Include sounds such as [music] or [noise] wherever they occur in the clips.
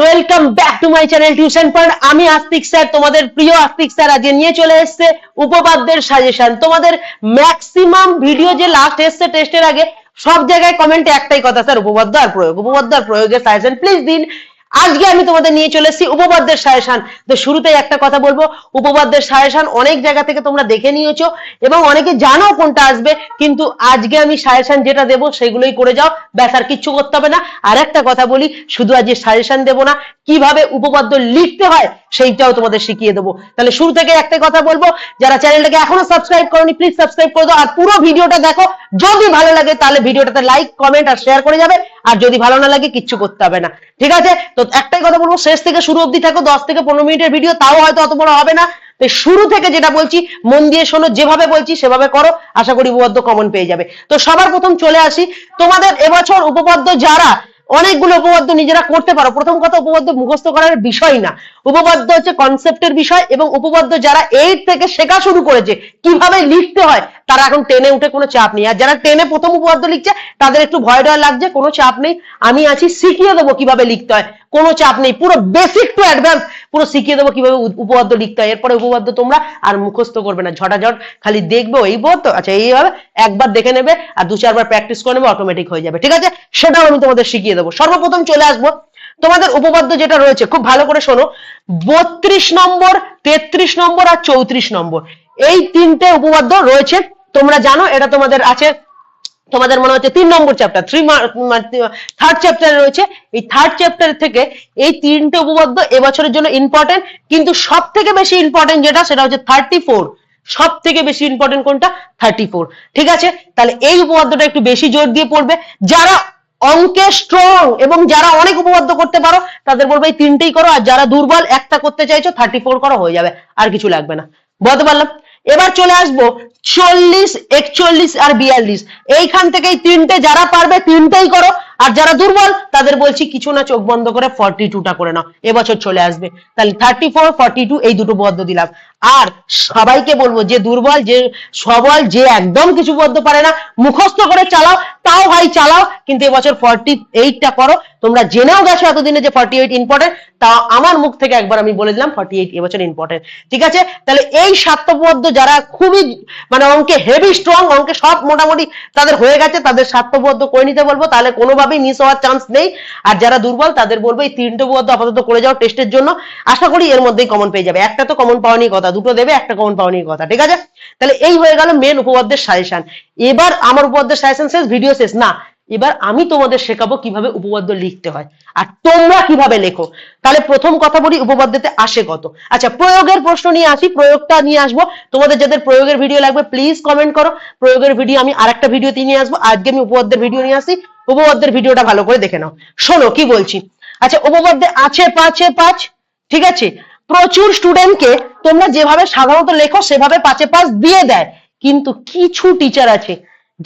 Welcome back to my channel tuition point আমি Astik sir, তোমাদের প্রিয় আস্তিক স্যার আজকে নিয়ে চলে এসেছে উপপাদ্যের সাজেশন তোমাদের ম্যাক্সিমাম ভিডিও যে লাস্ট এসছে টেস্টের আগে, সব জায়গায় কমেন্টে একটাই কথা স্যার, উপপাদ্য আর প্রয়োগ। উপপাদ্য আর প্রয়োগের সাজেশন প্লিজ দিন আজকে আমি তোমাদের নিয়ে চলে এসেছি উপপাদ্যের সাজেশন। তো শুরুতেই একটা কথা বলব উপপাদ্যের সাজেশন অনেক জায়গা থেকে তোমরা দেখে নিয়েছো এবং অনেকে জানো কোনটা আসবে, কিন্তু আজকে আমি সাজেশন যেটা দেবো সেগুলোই করে যাও। ব্যাস, আর কিচ্ছু করতে হবে না। আর একটা কথা বলি, শুধু আজকে সাজেশন দেবো না কীভাবে উপপাদ্য লিখতে হয় সেইটাও তোমাদের শিখিয়ে দেবো। তাহলে শুরু থেকে একটা কথা বলব, যারা চ্যানেলটাকে এখনও সাবস্ক্রাইব করনি প্লিজ সাবস্ক্রাইব করে দাও। আর পুরো ভিডিওটা দেখো, যদি ভালো লাগে তাহলে ভিডিওটাতে লাইক কমেন্ট আর শেয়ার করে যাবে। আর যদি ভালো না লাগে কিচ্ছু করতে হবে না। ঠিক আছে? তো একটাই কথা বলব, শেষ থেকে শুরু অবধি থাকো, দশ থেকে পনেরো মিনিটের ভিডিও, তাও হয়তো অত বড় হবে না। তো শুরু থেকে যেটা বলছি, মন দিয়ে শোনো, যেভাবে বলছি সেভাবে করো, আশা করি উপপাদ্য কমন পেয়ে যাবে। তো সবার প্রথম চলে আসি। তোমাদের এবছর উপপাদ্য যারা অনেকগুলো উপপাদ্য নিজেরা করতে পারো। প্রথম কথা উপপাদ্য মুখস্থ করার বিষয় না। উপপাদ্য হচ্ছে কনসেপ্টের বিষয় এবং উপপাদ্য যারা এইট থেকে শেখা শুরু করেছে, কীভাবে লিখতে হয়, তারা এখন টেনে উঠে কোনো চাপ নেই। আর যারা টেনে প্রথম উপপাদ্য লিখছে, তাদের একটু ভয় ডর লাগছে, কোনো চাপ নেই। আমি আছি, শিখিয়ে দেবো কীভাবে লিখতে হয়। কোনো চাপ নেই। পুরো বেসিক টু অ্যাডভান্স পুরো শিখিয়ে দেবো কীভাবে উপপাদ্য লিখতে হয়। এরপরে উপপাদ্য তোমরা আর মুখস্থ করবে না। ঝটাঝট খালি দেখবে এই তো? আচ্ছা এইভাবে একবার দেখে নেবে আর দু চারবার প্র্যাকটিস করে নেবে অটোমেটিক হয়ে যাবে। ঠিক আছে? সেটাও আমি তোমাদের শিখিয়ে দেবো। সর্বপ্রথম চলে আসব। তোমাদের উপপাদ্য যেটা রয়েছে, খুব ভালো করে শোনো। বত্রিশ নম্বর, তেত্রিশ নম্বর আর চৌত্রিশ নম্বর। এই তিনটে উপপাদ্য রয়েছে। তোমরা জানো, এটা তোমাদের আছে তোমাদের মনে হচ্ছে তিন নম্বর চ্যাপ্টার থ্রি থার্ড চ্যাপ্টারে রয়েছে। এই থার্ড চ্যাপ্টার থেকে এই তিনটে উপপাদ্য এবছরের জন্য ইম্পর্টেন্ট কিন্তু সব থেকে বেশি ইম্পর্টেন্ট যেটা সেটা হচ্ছে থার্টি ফোর সব থেকে বেশি ইম্পর্টেন্ট কোনটা? থার্টি ফোর ঠিক আছে? তাহলে এই উপপাদ্যটা একটু বেশি জোর দিয়ে পড়বে। যারা অঙ্কে স্ট্রং এবং যারা অনেক উপপাদ্য করতে পারো, তাদের বলব এই তিনটেই করো, আর যারা দুর্বল, একটা করতে চাইছো থার্টি ফোর করো, হয়ে যাবে। আর কিছু লাগবে না। বলতে পারলাম? এবার চলে আসব চল্লিশ, একচল্লিশ আর বিয়াল্লিশ। এইখান থেকে তিনটে যারা পারবে তিনটেই করো। আর যারা দুর্বল, তাদের বলছি কিছু না, চোখ বন্ধ করে ফর্টি টুটা করে নাও। এবছর চলে আসবে। তাহলে থার্টি ফোর ফর্টি টু এই দুটো পদ্ম দিলাম। আর সবাইকে বলব, যে দুর্বল, যে সবল, যে একদম কিছু পদ্ম পারে না, মুখস্থ করে চালাও। তাও ভাই চালাও, কিন্তু এবছর ফর্টি এইটটা করো। তোমরা জেনেও গেছো এতদিনে যে ফর্টি এইট ইম্পর্টেন্ট তা আমার মুখ থেকে একবার আমি বলে দিলাম ফর্টি এইট এবছর ইম্পর্টেন্ট ঠিক আছে? তাহলে এই সাতটা যারা খুবই মানে অঙ্কে হেভি স্ট্রং অঙ্কে সব মোটামুটি তাদের হয়ে গেছে, তাদের সাতটা করে নিতে বলব, তাহলে কোনোভাবেই মিস হওয়ার চান্স নেই। আর যারা দুর্বল, তাদের বলব এই তিনটে পদ্য আপাতত করে যাও টেস্টের জন্য। আশা করি এর মধ্যেই কমন পেয়ে যাবে। একটা তো কমন পাওয়া নিয়ে কথা, দুটো দেবে, একটা কমন পাওয়া নিয়ে কথা। ঠিক আছে? তাহলে এই হয়ে গেল মেন উপপাদ্যের সাজেশন। এবার আমার উপপাদ্যের সাজেশন শেষ ভিডিও শেষ না, এবার আমি তোমাদের শেখাবো কীভাবে উপপাদ্য লিখতে হয়। আর তোমরা কীভাবে লেখো। তাহলে প্রথম কথা বলি, উপপাদ্যতে আসে কত। আচ্ছা প্রয়োগের প্রশ্ন নিয়ে আসি, প্রয়োগটা নিয়ে আসব। তোমাদের যাদের প্রয়োগের ভিডিও লাগবে প্লিজ কমেন্ট করো। প্রয়োগের ভিডিও আমি আর একটা ভিডিওতে নিয়ে আসব। আজকে আমি উপপাদ্যের ভিডিও নিয়ে আসি। উপপাদ্যের ভিডিওটা ভালো করে দেখে নাও। শোনো, কি বলছি? আচ্ছা উপপাদ্যে আছে, পাঁচে পাঁচ, ঠিক আছে? প্রচুর স্টুডেন্টকে তোমরা যেভাবে সাধারণত লেখো, সেভাবে পাঁচে পাঁচ দিয়ে দেয়। কিন্তু কিছু টিচার আছে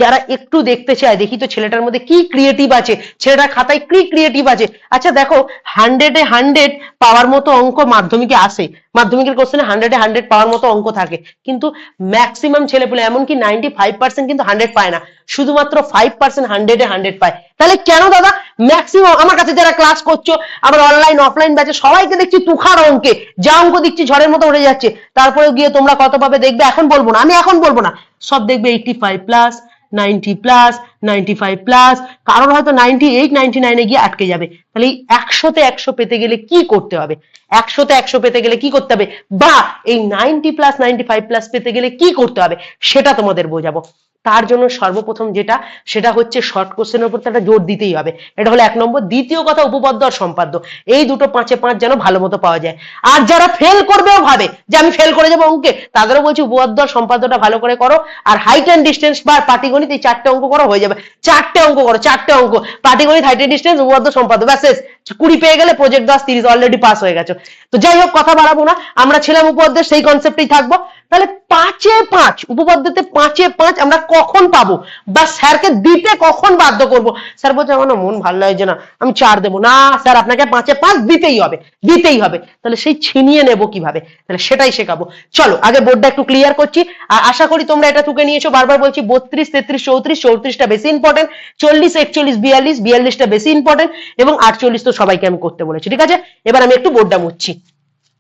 যারা একটু দেখতে চায়, দেখি তো ছেলেটার মধ্যে কি ক্রিয়েটিভ আছে। ছেলেটার খাতায় কি ক্রিয়েটিভ আছে। আচ্ছা দেখো হান্ড্রেডে হান্ড্রেড পাওয়ার মতো অঙ্ক মাধ্যমিকে আসে। মাধ্যমিকের কোশ্চেনে হান্ড্রেডে হান্ড্রেড পাওয়ার মতো অঙ্ক থাকে। কিন্তু ম্যাক্সিমাম ছেলেপুলে, এমনকি নাইনটি ফাইভ পার্সেন্ট কিন্তু হান্ড্রেড পায় না। শুধুমাত্র ফাইভ পার্সেন্ট হান্ড্রেডে হান্ড্রেড পায়। তাহলে কেন দাদা? ম্যাক্সিমাম আমার কাছে যারা ক্লাস করছ, আমার অনলাইন অফলাইন ব্যাচে সবাইকে দেখছি তুখার অঙ্কে। যা অঙ্ক দেখছি ঝড়ের মতো উড়ে যাচ্ছে। তারপরে গিয়ে তোমরা কত পাবে দেখবে? এখন বলব না। আমি এখন বলব না। সব দেখবে eighty five plus ninety plus, ninety five plus, কারোর হয়তো নাইনটি এইট, নাইনটি নাইনে গিয়ে আটকে যাবে। তাহলে এই একশোতে একশো পেতে গেলে কি করতে হবে? একশোতে একশো পেতে গেলে কি করতে হবে? বা এই ninety plus, ninety five plus পেতে গেলে কি করতে হবে? সেটা তোমাদের বোঝাবো। তার জন্য সর্বপ্রথম যেটা, সেটা হচ্ছে শর্ট কোশ্চেনের উপর একটা জোর দিতেই হবে। এটা হলো এক নম্বর। দ্বিতীয় কথা উপপাদ্য আর সম্পাদ্য। এই দুটো পাঁচে পাঁচ যেন ভালো মতো পাওয়া যায়। আর যারা ফেল করবেও ভাবে যে আমি ফেল করে যাব অঙ্কে, তাদেরও বলছি উপপাদ্য আর সম্পাদ্যটা ভালো করে করো। আর হাইট অ্যান্ড ডিস্টেন্স বা পাটিগণিত এই চারটে অঙ্ক করো, হয়ে যাবে। চারটে অঙ্ক করো, চারটে অঙ্ক। পাটিগণিত হাইট অ্যান্ড ডিস্টেন্স উপপাদ্য সম্পাদ্য। ব্যাস, শেষ। কুড়ি পেয়ে গেলে প্রজেক্ট দশ তিরিশ অলরেডি পাস হয়ে গেছে। তো যাই হোক, কথা বাড়াবো না। আমরা ছিলাম উপপাদ্যের সেই কনসেপ্টেই থাকব। তাহলে পাঁচে পাঁচ, উপপাদ্যতে পাঁচে পাঁচ আমরা কখন পাবো? বা স্যারকে দিতে কখন বাধ্য করব? স্যার বলছে, আমার না মন ভালো লাগছে না, আমি চার দেবো। না, স্যার, আপনাকে পাঁচে পাঁচ দিতেই হবে দিতেই হবে। তাহলে সেই ছিনিয়ে নেব কীভাবে? তাহলে সেটাই শেখাবো। চলো, আগে বোর্ডটা একটু ক্লিয়ার করছি। আর আশা করি তোমরা এটা টুকে নিয়েছো। বারবার বলছি, বত্রিশ, তেত্রিশ, চৌত্রিশ, চৌত্রিশটা বেশি ইম্পর্টেন্ট চল্লিশ, একচল্লিশ, বিয়াল্লিশ, বিয়াল্লিশটা বেশি ইম্পর্টেন্ট এবং আটচল্লিশ তো সবাইকে আমি করতে বলেছি, ঠিক আছে? এবার আমি একটু বোর্ডটা মুছছি।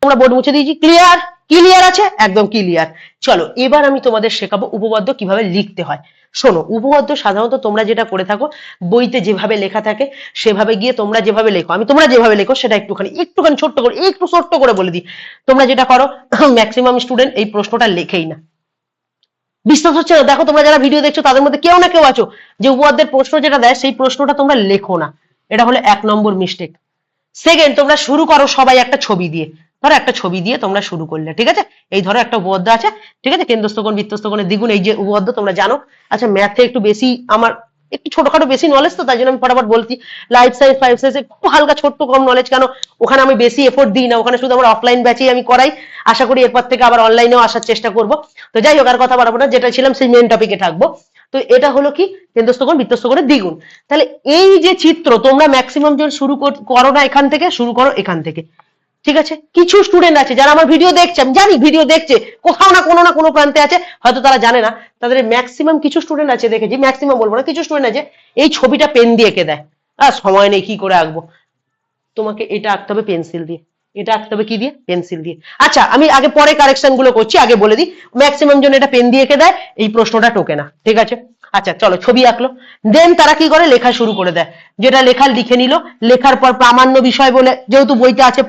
তোমরা বোর্ড মুছে দিয়েছি ক্লিয়ার ক্লিয়ার আছে? একদম ক্লিয়ার চলো, এবার আমি তোমাদের শেখাবো উপপাদ্য কীভাবে লিখতে হয়। শোনো, উপপাদ্য সাধারণত তোমরা যেটা করে থাকো, বইতে যেভাবে লেখা থাকে, সেভাবে গিয়ে তোমরা যেভাবে লেখো। আমি তোমরা যেভাবে লেখো, সেটা একটুখানি একটুখানি ছোট্ট করে, একটু ছোট্ট করে বলে দিই। তোমরা যেটা করো [clears throat] ম্যাক্সিমাম স্টুডেন্ট এই প্রশ্নটা লেখেই না। বিশ্বাস হচ্ছে না? দেখো তোমরা যারা ভিডিও দেখছ, তাদের মধ্যে কেউ না কেউ আছো। যে উপপাদ্যের প্রশ্ন যেটা দেয়, সেই প্রশ্নটা তোমরা লেখো না। এটা হলো এক নম্বর মিস্টেক সেকেন্ড তোমরা শুরু করো সবাই একটা ছবি দিয়ে। ধরো একটা ছবি দিয়ে তোমরা শুরু করলে, ঠিক আছে? এই ধরো একটা উপবদ্ধ আছে, ঠিক আছে? কেন্দ্রস্থকোণ, বৃত্তস্থকোণের দ্বিগুণ, এই যে উপবদ্ধ তোমরা জানো। আচ্ছা ম্যাথে একটু বেশি আমার একটু ছোটখাটো বেশি নলেজ তো তাই জন্য আমি ফটাফট বলছি। লাইফ সাইন্স ফাইভ সায়েন্স একটু হালকা ছোট্ট কম নলেজ কেন ওখানে আমি বেশি এফোর্ট দিই না, ওখানে শুধু আমার অফলাইন ব্যাচেই আমি করাই। আশা করি এরপর থেকে আবার অনলাইনেও আসার চেষ্টা করব। তো যাই হোক, আর কথা বাড়াবো না, যেটা ছিলাম সেই মেন টপিকে থাকব। তো এটা হলো কি কেন্দ্রস্থকোণ বৃত্তস্থকোণের দ্বিগুণ। তাহলে এই যে চিত্র, তোমরা ম্যাক্সিমাম জন শুরু করো না এখান থেকে, শুরু করো এখান থেকে। ঠিক আছে? কিছু স্টুডেন্ট আছে যারা আমার ভিডিও দেখছে, আমি জানি ভিডিও দেখছে, কোথাও না কোনো না কোনো প্রান্তে আছে, হয়তো তারা জানে না। তাদের ম্যাক্সিমাম কিছু স্টুডেন্ট আছে দেখেছি ম্যাক্সিমাম বলব না, কিছু স্টুডেন্ট আছে, এই ছবিটা পেন দিয়ে এঁকে দেয়। আর সময় নেই, কি করে আঁকবো? তোমাকে এটা আঁকতে হবে পেন্সিল দিয়ে। এটা আঁকতে হবে কি দিয়ে? পেন্সিল দিয়ে। আচ্ছা আমি আগে পরে কারেকশনগুলো করছি, আগে বলে দিই ম্যাক্সিমাম জন এটা পেন দিয়ে এঁকে দেয়, এই প্রশ্নটা টোকে না, ঠিক আছে? আচ্ছা চলো, ছবি আঁকলো। দেন তারা কি করে? লেখা শুরু করে দেয়। যেটা লেখা লিখে নিল। লেখার পর প্রামাণ্য বিষয় বলে, যেহেতু বইতে আছে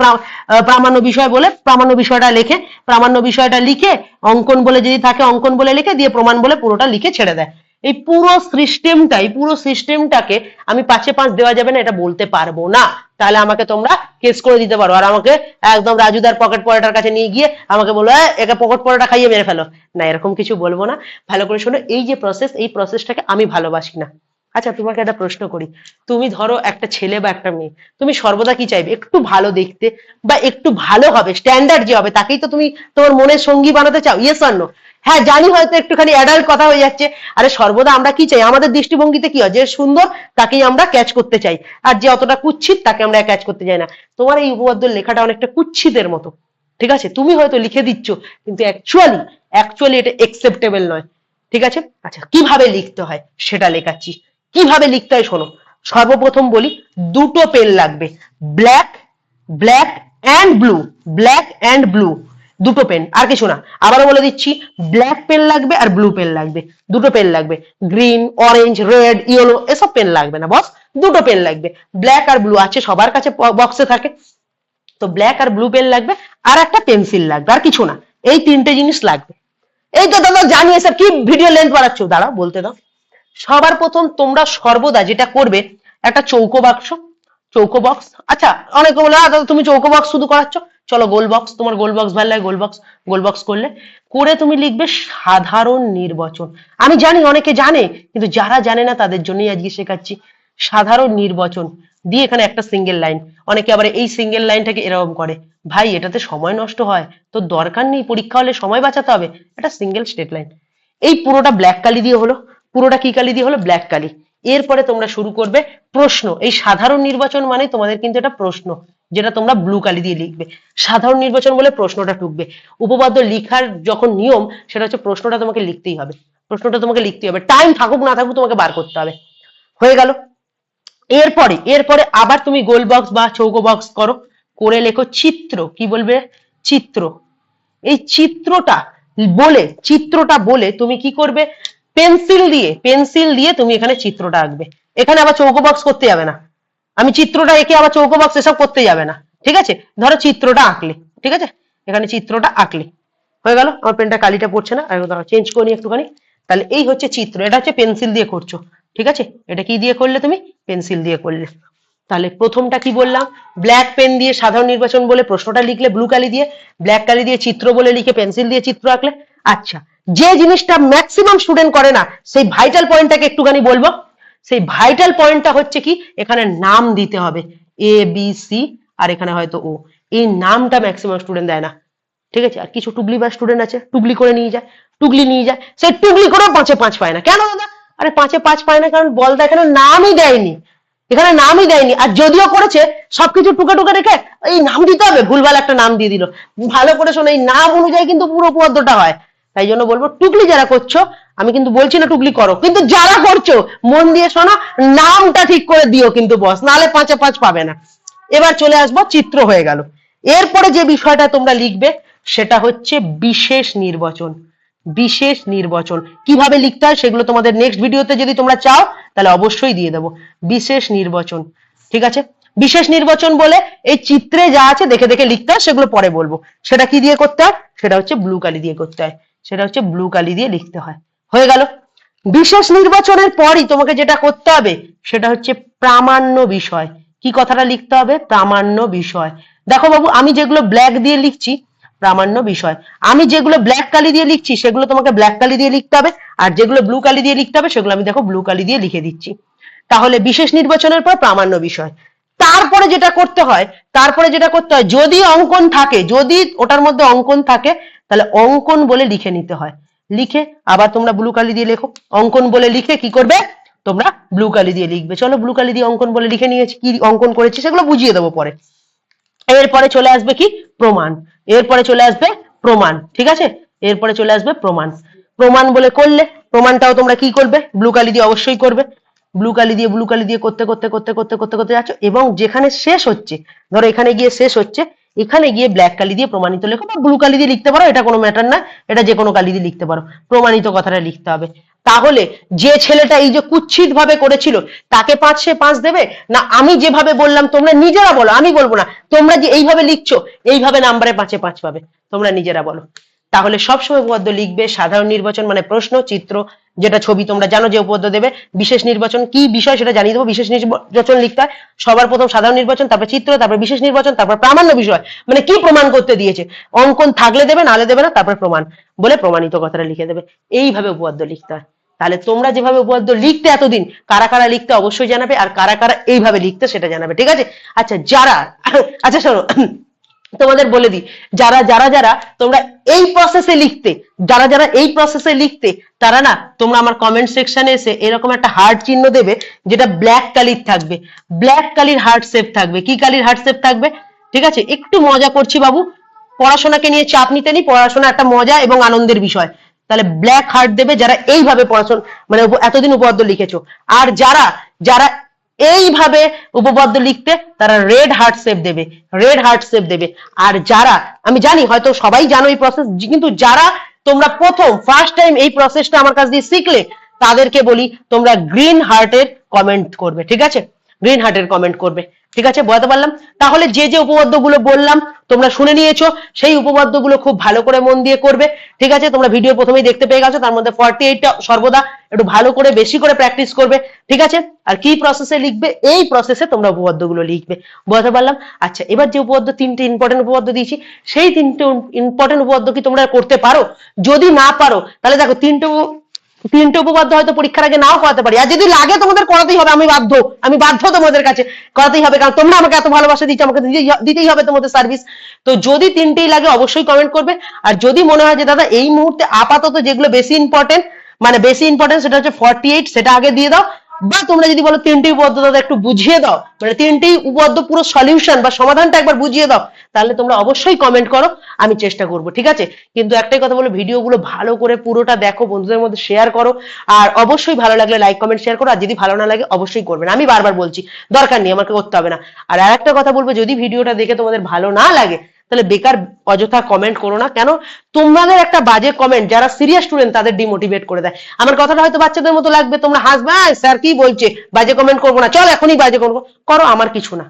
প্রামাণ্য বিষয় বলে, প্রামাণ্য বিষয়টা লেখে। প্রামাণ্য বিষয়টা লিখে, অঙ্কন বলে যদি থাকে, অঙ্কন বলে লিখে, দিয়ে প্রমাণ বলে পুরোটা লিখে ছেড়ে দেয়। এই পুরো সিস্টেমটাই পুরো সিস্টেমটাকে আমি পাঁচে পাঁচ দেওয়া যাবে না, এটা বলতে পারব না। তাহলে আমাকে তোমরা কেস করে দিতে পারো। আর আমাকে একদম রাজুদার পকেট পরোটার কাছে নিয়ে গিয়ে আমাকে বলো একে পকেট পরোটা খাইয়ে মেরে ফেলো। না, এরকম কিছু বলব না। ভালো করে শোনো, এই যে প্রসেস এই প্রসেসটাকে আমি ভালোবাসি না। আচ্ছা তোমাকে একটা প্রশ্ন করি। তুমি ধরো একটা ছেলে বা একটা মেয়ে, তুমি সর্বদা কি চাইবে? একটু ভালো দেখতে বা একটু ভালো হবে? স্ট্যান্ডার্ড যে হবে, তাকেই তো তুমি তোমার মনের সঙ্গী বানাতে চাও? ইয়েস অন্য হ্যাঁ জানি হয়তো একটুখানি অ্যাডাল্ট কথা হয়ে যাচ্ছে। আরে, সর্বদা আমরা কি চাই? আমাদের দৃষ্টিভঙ্গিতে কি হয়? যে সুন্দর, তাকেই আমরা ক্যাচ করতে চাই। আর যে অতটা কুচ্ছিত, তাকে আমরা ক্যাচ করতে চাই না। তোমার এই উপপাদ্য লেখাটা অনেকটা কুচ্ছিতের মতো। ঠিক আছে? তুমি হয়তো লিখে দিচ্ছ, কিন্তু অ্যাকচুয়ালি অ্যাকচুয়ালি এটা একসেপ্টেবল নয়। ঠিক আছে? আচ্ছা কীভাবে লিখতে হয়? সেটা লেখাচ্ছি। কীভাবে লিখতে হয় শোনো। সর্বপ্রথম বলি, দুটো পেন লাগবে। Black black and blue, black and blue, দুটো পেন। আর কিছু না। আবারও বলে দিচ্ছি, ব্ল্যাক পেন লাগবে আর ব্লু পেন লাগবে। দুটো পেন লাগবে। গ্রিন, অরেঞ্জ, রেড, ইয়েলো, এসব পেন লাগবে না, বস। দুটো পেন লাগবে। ব্ল্যাক আর ব্লু আছে, সবার কাছে বক্সে থাকে। তো ব্ল্যাক আর ব্লু পেন লাগবে আর একটা পেন্সিল লাগবে, আর কিছু না। এই তিনটে জিনিস লাগবে। এই তো দাদা জানি স্যার কি ভিডিও লেন্থ বাড়াচ্ছ? দাঁড়া বলতে দাও। সবার প্রথম তোমরা সর্বদা যেটা করবে একটা চৌকো বাক্স চৌকো বক্স আচ্ছা অনেকে বলে "আহ, দাদা তুমি চৌকো বক্স শুধু করাচ্ছ? চলো গোল বক্স তোমার গোল বক্স ভালো লাগে গোল বক্স গোল বক্স করলে। করে তুমি লিখবে সাধারণ নির্বাচন। আমি জানি অনেকে জানে কিন্তু যারা জানে না তাদের জন্যই আজকে শেখাচ্ছি। সাধারণ নির্বাচন। দিয়ে এখানে একটা সিঙ্গেল লাইন অনেকে আবার এই সিঙ্গেল লাইনটাকে এরকম করে ভাই এটাতে সময় নষ্ট হয় তো দরকার নেই পরীক্ষা হলে সময় বাঁচাতে হবে। এটা সিঙ্গেল স্টেট লাইন এই পুরোটা ব্ল্যাক কালি দিয়ে হলো। পুরোটা কি কালি দিয়ে হলো? ব্ল্যাক কালি। এরপরে তোমরা শুরু করবে প্রশ্ন। এই সাধারণ নির্বাচন মানে তোমাদের কিন্তু এটা প্রশ্ন, যেটা তোমরা ব্লু কালি দিয়ে লিখবে। সাধারণ নির্বাচন বলে প্রশ্নটা টুকবে উপপাদ্য লিখার যখন নিয়ম, সেটা হচ্ছে প্রশ্নটা তোমাকে লিখতেই হবে। প্রশ্নটা তোমাকে লিখতেই হবে। টাইম থাকুক না থাকুক তোমাকে বার করতে হবে। হয়ে গেল। এরপরে এরপরে আবার তুমি গোল বক্স বা চৌকো বক্স করো। করে লেখো চিত্র। কি বলবে? চিত্র। এই চিত্রটা বলে চিত্রটা বলে তুমি কি করবে? পেন্সিল দিয়ে পেন্সিল দিয়ে তুমি এখানে চিত্রটা আঁকবে। এখানে আবার চৌকো বক্স করতে যাবে না। আমি চিত্রটা এঁকে আবার চৌকো বক্স এসব করতে যাবে না। ঠিক আছে? ধরো চিত্রটা আঁকলে। ঠিক আছে? এখানে চিত্রটা আঁকলে। হয়ে গেল? আমার পেনটা কালিটা পড়ছে না। আর চেঞ্জ করে একটুখানি। তাহলে এই হচ্ছে চিত্র। এটা হচ্ছে পেন্সিল দিয়ে করছ। ঠিক আছে? এটা কি দিয়ে করলে তুমি? পেন্সিল দিয়ে করলে। তাহলে প্রথমটা কি বললাম? ব্ল্যাক পেন দিয়ে সাধারণ নির্বাচন বলে প্রশ্নটা লিখলে, ব্লু কালি দিয়ে, ব্ল্যাক কালি দিয়ে চিত্র বলে লিখে পেন্সিল দিয়ে চিত্র আঁকলে। আচ্ছা। যে জিনিসটা ম্যাক্সিমাম স্টুডেন্ট করে না, সেই ভাইটাল পয়েন্টটাকে একটুখানি বলব। সেই ভাইটাল পয়েন্টটা হচ্ছে কি, এখানে নাম দিতে হবে। এ বি সি আর এখানে হয়তো ও এই নামটা ম্যাক্সিমাম স্টুডেন্ট দেয় না। ঠিক আছে? আর কিছু টুগলি বা স্টুডেন্ট আছে, টুগলি করে নিয়ে যায়, টুগলি নিয়ে যায়। সেই টুগলি করে পাঁচে পাঁচ পায় না। কেন দাদা? আরে পাঁচে পাঁচ পায় না কারণ বলদা এখানে নামই দেয়নি। এখানে নামই দেয়নি। আর যদিও করেছে, সবকিছু টুকে টুকে রেখে এই নাম দিতে হবে। ভুলভাল একটা নাম দিয়ে দিল। ভালো করে শোনো, এই নাম অনুযায়ী কিন্তু পুরো পদ্মটা হয়। তাই জন্য বলব, টুকলি যারা করছ, আমি কিন্তু বলছি না টুকলি করো, কিন্তু যারা করছ, মন দিয়ে শোনো, নামটা ঠিক করে দিও কিন্তু বস নালে পাঁচে পাঁচ পাবে না। এবার চলে আসব, চিত্র হয়ে গেল। এরপরে যে বিষয়টা তোমরা লিখবে, সেটা হচ্ছে বিশেষ নির্বাচন। বিশেষ নির্বাচন। কীভাবে লিখতে হয় সেগুলো তোমাদের নেক্সট ভিডিওতে যদি তোমরা চাও, তাহলে অবশ্যই দিয়ে দেবো। বিশেষ নির্বাচন। ঠিক আছে? বিশেষ নির্বাচন বলে এই চিত্রে যা আছে দেখে দেখে লিখতে হয়, সেগুলো পরে বলব। সেটা কি দিয়ে করতে হয়? সেটা হচ্ছে ব্লু কালি দিয়ে করতে হয়। সেটা হচ্ছে ব্লু কালি দিয়ে লিখতে হয়। হয়ে গেল। বিশেষ নির্বাচনের পরই তোমাকে যেটা করতে হবে, সেটা হচ্ছে প্রামাণ্য বিষয়। কি কথাটা লিখতে হবে? প্রামাণ্য বিষয়। দেখো বাবু, আমি যেগুলো ব্ল্যাক দিয়ে লিখছি, প্রামাণ্য বিষয়। আমি যেগুলো ব্ল্যাক কালি দিয়ে লিখছি, সেগুলো তোমাকে ব্ল্যাক কালি দিয়ে লিখতে হবে, আর যেগুলো ব্লু কালি দিয়ে লিখতে হবে, সেগুলো আমি দেখো ব্লু কালি দিয়ে লিখে দিচ্ছি। তাহলে বিশেষ নির্বাচনের পর প্রামাণ্য বিষয়। তারপরে যেটা করতে হয়, তারপরে যেটা করতে হয়, যদি অঙ্কন থাকে, যদি ওটার মধ্যে অঙ্কন থাকে তাহলে অঙ্কন বলে লিখে নিতে হয়। লিখে আবার তোমরা ব্লু কালি দিয়ে লেখো। অঙ্কন বলে লিখে কি করবে? তোমরা ব্লু কালি দিয়ে লিখবে। চলো ব্লু কালি দিয়ে অঙ্কন বলে লিখে নিয়েছি, কি অঙ্কন করেছি সেগুলো বুঝিয়ে দেবো পরে। এরপরে চলে আসবে কি? প্রমাণ। এরপরে চলে আসবে প্রমাণ, ঠিক আছে? এরপরে চলে আসবে প্রমাণ। প্রমাণ বলে করলে, প্রমাণটাও তোমরা কি করবে? ব্লু কালি দিয়ে অবশ্যই করবে। ব্লু কালি দিয়ে ব্লু কালি দিয়ে করতে করতে করতে করতে করতে করতে যাচ্ছ এবং যেখানে শেষ হচ্ছে, ধরো এখানে গিয়ে শেষ হচ্ছে এখানে গিয়ে ব্ল্যাক কালি দিয়ে প্রমাণিত লেখো বা ব্লু কালি দিয়ে লিখতে পারো, এটা কোনো ম্যাটার না, এটা যে কোনো কালি দিয়ে লিখতে পারো। প্রমাণিত কথাটা লিখতে হবে। তাহলে যে ছেলেটা এই যে কুচ্ছিত ভাবে করেছিল, তাকে পাঁচ পাঁচ দেবে? না, আমি যেভাবে বললাম, তোমরা নিজেরা বলো, আমি বলব না। তোমরা যে এইভাবে লিখছো, এইভাবে নাম্বারে পাঁচে পাঁচ পাবে। তোমরা নিজেরা বলো। তাহলে সবসময় উপপাদ্য লিখবে সাধারণ নির্বাচন মানে প্রশ্ন, চিত্র, যেটা ছবি তোমরা জানো যে উপপাদ্য দেবে। বিশেষ নির্বাচন কি বিষয় সেটা জানিয়ে দেবো। বিশেষ নির্বাচন লিখতে হয়। সবার প্রথম সাধারণ নির্বাচন, তারপর চিত্র, তারপর বিশেষ নির্বাচন, তারপর প্রামাণ্য বিষয়। মানে কি প্রমাণ করতে দিয়েছে? অঙ্কন থাকলে দেবে, নালে দেবে না, তারপর প্রমাণ বলে প্রমাণিত কথাটা লিখে দেবে। এইভাবে উপপাদ্য লিখতে হয়। তাহলে তোমরা যেভাবে উপপাদ্য লিখতে এতদিন, কারা কারা লিখতে অবশ্যই জানাবে, আর কারা কারা এইভাবে লিখতে সেটা জানাবে। ঠিক আছে? আচ্ছা যারা আচ্ছা শোনো তোমাদের বলে দিই, যারা যারা যারা তোমরা এই প্রসেসে লিখতে, যারা যারা এই প্রসেসে লিখতে, তারা না তোমরা আমার কমেন্ট সেকশনে এসে এরকম একটা হার্ট চিহ্ন দেবে, যেটা ব্ল্যাক কালির থাকবে। ব্ল্যাক কালির হার্ট শেপ থাকবে। কি কালির হার্ট শেপ থাকবে? ঠিক আছে? একটু মজা করছি বাবু। পড়াশোনাকে নিয়ে চাপ নিতে নি পড়াশোনা একটা মজা এবং আনন্দের বিষয়। তাহলে ব্ল্যাক হার্ট দেবে যারা এইভাবে পড়াশোনা মানে এতদিন উপপাদ্য লিখেছো। আর যারা যারা এইভাবে উপপাদ্য লিখতে তারা রেড হার্ট শেপ দেবে রেড হার্ট শেপ দেবে। আর যারা, আমি জানি, হয়তো সবাই জানো এই প্রসেস কিন্তু যারা তোমরা প্রথম ফার্স্ট টাইম এই প্রসেসটা আমার কাছ দিয়ে শিখলে, তাদেরকে বলি তোমরা গ্রিন হার্টের কমেন্ট করবে, ঠিক আছে? গ্রিন হার্টের কমেন্ট করবে। ঠিক আছে, বোঝাতে পারলাম? তাহলে যে যে উপপাদ্যগুলো বললাম, তোমরা শুনে নিয়েছো, সেই উপপাদ্যগুলো খুব ভালো করে মন দিয়ে করবে, ঠিক আছে? তোমরা ভিডিও প্রথমেই দেখতে পেয়ে গেছো, তার মধ্যে ফর্টি এইটটা সর্বদা একটু ভালো করে, বেশি করে প্র্যাকটিস করবে, ঠিক আছে? আর কি প্রসেসে লিখবে, এই প্রসেসে তোমরা উপপাদ্যগুলো লিখবে, বোঝাতে পারলাম? আচ্ছা এবার যে উপপাদ্য, তিনটে ইম্পর্টেন্ট উপপাদ্য দিয়েছি, সেই তিনটে ইম্পর্টেন্ট উপপাদ্য কি তোমরা করতে পারো? যদি না পারো, তাহলে দেখো, তিনটে তিনটে উপপাদ্য হয়তো পরীক্ষার আগে নাও করাতে পারি। আর যদি লাগে তোমাদের, করাতেই হবে। আমি বাধ্য। আমি বাধ্য তোমাদের কাছে। করাতেই হবে। কারণ তোমরা আমাকে এত ভালোবাসা দিচ্ছ আমাকে দিতেই হবে তোমাদের সার্ভিস তো যদি তিনটেই লাগে, অবশ্যই কমেন্ট করবে। আর যদি মনে হয় যে, দাদা, এই মুহূর্তে আপাতত যেগুলো বেশি ইম্পর্টেন্ট মানে বেশি ইম্পর্টেন্ট সেটা হচ্ছে ফর্টি এইট সেটা আগে দিয়ে দাও। বা তোমরা যদি বলো তিনটি উপপাদ্য দাদা একটু বুঝিয়ে দাও মানে তিনটেই উপপাদ্য পুরো সলিউশন বা সমাধানটা একবার বুঝিয়ে দাও, তাহলে তোমরা অবশ্যই কমেন্ট করো, আমি চেষ্টা করব, ঠিক আছে? কিন্তু একটাই কথা বলো ভিডিওগুলো ভালো করে পুরোটা দেখো, বন্ধুদের মধ্যে শেয়ার করো, আর অবশ্যই ভালো লাগলে লাইক কমেন্ট শেয়ার করো, আর যদি ভালো না লাগে অবশ্যই করবে না। আমি বারবার বলছি, দরকার নেই, আমাকে করতে হবে না। আর আরেকটা কথা বলব, যদি ভিডিওটা দেখে তোমাদের ভালো না লাগে তাহলে বেকার অযথা কমেন্ট করো না। কেন? তোমাদের একটা বাজে কমেন্ট যারা সিরিয়াস স্টুডেন্ট তাদের ডিমোটিভেট করে দেয়। আমার কথাটা হয়তো বাচ্চাদের মতো লাগবে, তোমরা হাসবে স্যার কি বলছে? বাজে কমেন্ট করব না। চল, এখনই বাজে করব। করো, আমার কিছু না।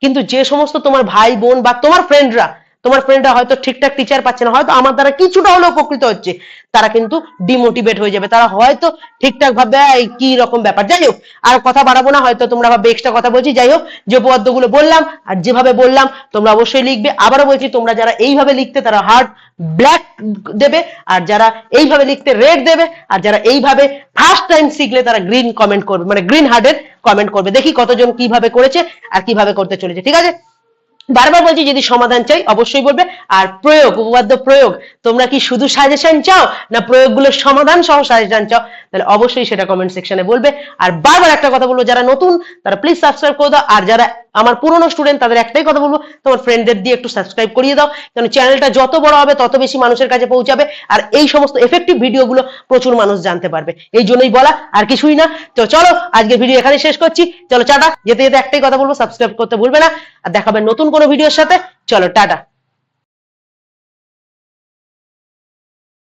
কিন্তু যে সমস্ত তোমার ভাই বোন বা তোমার ফ্রেন্ডরা তোমার ফ্রেন্ডরা হয়তো ঠিকঠাক টিচার পাচ্ছে না, হয়তো আমার দ্বারা কিছুটা হলেও উপকৃত হচ্ছে। তারা কিন্তু ডিমোটিভেট হয়ে যাবে। তারা হয়তো ঠিকঠাক ভাবে কি রকম ব্যাপার? যাই হোক, আর কথা বাড়াবো না, হয়তো তোমরা ভাবে এক্সট্রা কথা বলছি। যাই হোক, যে উপপাদ্যগুলো বললাম আর যেভাবে বললাম, তোমরা অবশ্যই লিখবে। আবারও বলছি, তোমরা যারা এইভাবে লিখতে তারা হার্ট ব্ল্যাক দেবে, আর যারা এইভাবে লিখতে রেড দেবে, আর যারা এইভাবে ফার্স্ট টাইম শিখলে তারা গ্রিন কমেন্ট করবে মানে গ্রিন হার্টের কমেন্ট করবে। দেখি কতজন কীভাবে করেছে আর কীভাবে করতে চলেছে। ঠিক আছে? বারবার বলছি, যদি সমাধান চাই, অবশ্যই বলবে। আর প্রয়োগ, উপপাদ্য প্রয়োগ, তোমরা কি শুধু সাজেশন চাও, না প্রয়োগগুলোর সমাধান সহ সাজেশন চাও? তাহলে অবশ্যই সেটা কমেন্ট সেকশনে বলবে। আর বারবার একটা কথা বলব, যারা নতুন, তারা প্লিজ সাবস্ক্রাইব করে দাও। আর যারা আমার পুরনো স্টুডেন্ট তাদের একটাই কথা বলব, তোমার ফ্রেন্ডদের দিয়ে একটু সাবস্ক্রাইব করিয়ে দাও কারণ চ্যানেলটা যত বড় হবে, তত বেশি মানুষের কাছে পৌঁছাবে, আর এই সমস্ত এফেক্টিভ ভিডিওগুলো প্রচুর মানুষ জানতে পারবে। এই জন্যই বলা, আর কিছুই না। তো চলো আজকে ভিডিও এখানে শেষ করছি। চলো, টাটা। যেতে যেতে একটাই কথা বলব সাবস্ক্রাইব করতে ভুলবে না। আর দেখাবে নতুন কোনো ভিডিওর সাথে। চলো, টাটা।